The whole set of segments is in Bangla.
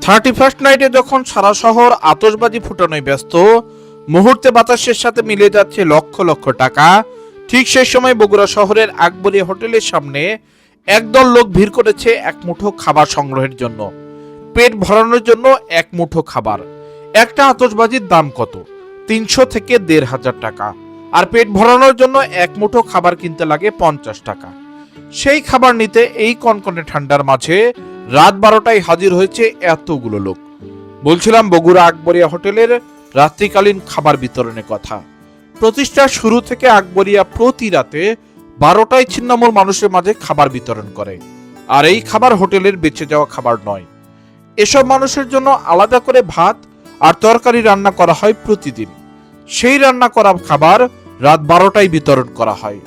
থার্টি ফার্স্ট নাইটে যখন সারা শহর আতশবাজি ফুটানোয় ব্যস্ত, মুহূর্তে বাতাসের সাথে মিলে যাচ্ছে লক্ষ লক্ষ টাকা। ঠিক সেই সময় বগুড়া শহরের আকবরী হোটেলের সামনে একদল লোক ভিড় করেছে এক মুঠো খাবার সংগ্রহের জন্য। পেট ভরানোর জন্য এক মুঠো খাবার। একটা আতশবাজির দাম কত? তিনশো থেকে দেড় হাজার টাকা। আর পেট ভরানোর জন্য এক মুঠো খাবার কিনতে লাগে পঞ্চাশ টাকা। সেই খাবার নিতে এই কনকনে ঠান্ডার মাঝে রাত বারোটায় হাজির হয়েছে এতগুলো লোক। বলছিলাম বগুড়া আকবরিয়া হোটেলের রাত্রিকালীন খাবার বিতরণের কথা। প্রতিষ্ঠার শুরু থেকে আকবরিয়া প্রতি রাতে বারোটায় ছিন্নমূল মানুষের মাঝে খাবার বিতরণ করে। আর এই খাবার হোটেলের বেঁচে যাওয়া খাবার নয়। এসব মানুষের জন্য আলাদা করে ভাত আর তরকারি রান্না করা হয় প্রতিদিন। সেই রান্না করা খাবার রাত বারোটায় বিতরণ করা হয়।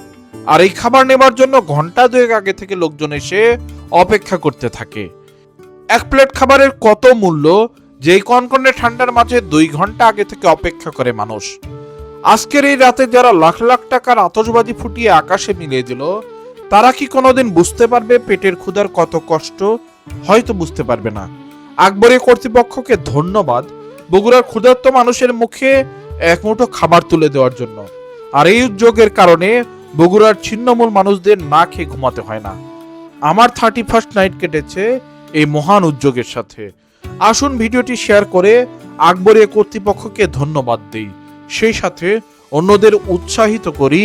আর এই খাবার নেবার জন্য ঘণ্টা দুয়েক আগে থেকে লোকজন এসে অপেক্ষা করতে থাকে। এক প্লেট খাবারের কত মূল্য? যেই কনকনে ঠান্ডার মাঝে দুই ঘণ্টা আগে থেকে অপেক্ষা করে মানুষ। আজকের এই রাতে যারা লাখ লাখ টাকার আতশবাজি ফুটিয়ে আকাশে মিলিয়ে দিল, তারা কি কোনোদিন বুঝতে পারবে পেটের ক্ষুধার কত কষ্ট? হয়তো বুঝতে পারবে না। আকবরের কর্তৃপক্ষকে ধন্যবাদ বগুড়ার ক্ষুধার্ত মানুষের মুখে এক মুঠো খাবার তুলে দেওয়ার জন্য। আর এই উদ্যোগের কারণে বগুড়ার ছিন্নমূল মানুষদের না খেয়ে ঘুমাতে হয় না। আমার থার্টি ফার্স্ট নাইট কেটেছে এই মহান উদ্যোগের সাথে। আসুন ভিডিওটি শেয়ার করে আকবরীয় কর্তৃপক্ষকে ধন্যবাদ দিই। সেই সাথে অন্যদের উৎসাহিত করি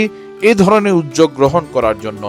এ ধরনের উদ্যোগ গ্রহণ করার জন্য।